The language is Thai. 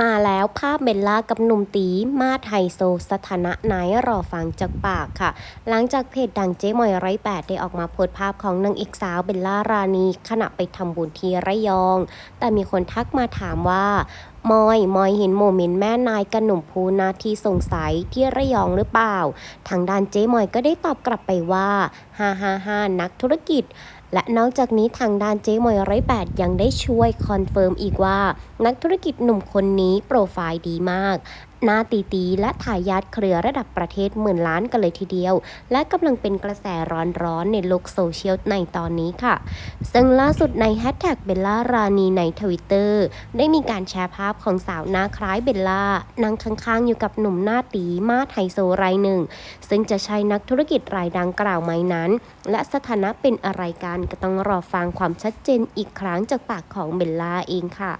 มาแล้วภาพเบลล่ากับหนุ่มตีมาไทโซ สถานะไหนรอฟังจากปากค่ะ หลังจากเพจดังเจ๊มอยไร้แปดได้ออกมาโพสภาพของนางเอกสาวเบลล่ารานีขณะไปทำบุญที่ระยอง แต่มีคนทักมาถามว่า มอย มอยเห็นโมเมนต์แม่นายกับหนุ่มภูนาที่สงสัยที่ระยองหรือเปล่า ทางด้านเจ๊มอยก็ได้ตอบกลับไปว่าฮ่าฮ่าฮ่านักธุรกิจ และนอกจากนี้ทางด้านเจ๊มอยไร้แปดยังได้ช่วยคอนเฟิร์มอีกว่า นักธุรกิจหนุ่มคนนี้โปรไฟล์ดีมากหน้าตีตีและทายาทเครือระดับประเทศหมื่นล้านกันเลยทีเดียว และกำลังเป็นกระแสร้อนๆ ในโลกโซเชียลในตอนนี้ค่ะ ซึ่งล่าสุดในแฮชแท็กเบลล่ารานีในทวิตเตอร์ได้มีการแชร์ภาพของสาวหน้าคล้ายเบลล่านั่งข้างๆ อยู่กับหนุ่มหน้าตีมาไทโซรายหนึ่ง ซึ่งจะใช่นักธุรกิจรายดังกล่าวไหมนั้น และสถานะเป็นอะไรกันก็ต้องรอฟังความชัดเจนอีกครั้งจากปากของเบลล่าเองค่ะ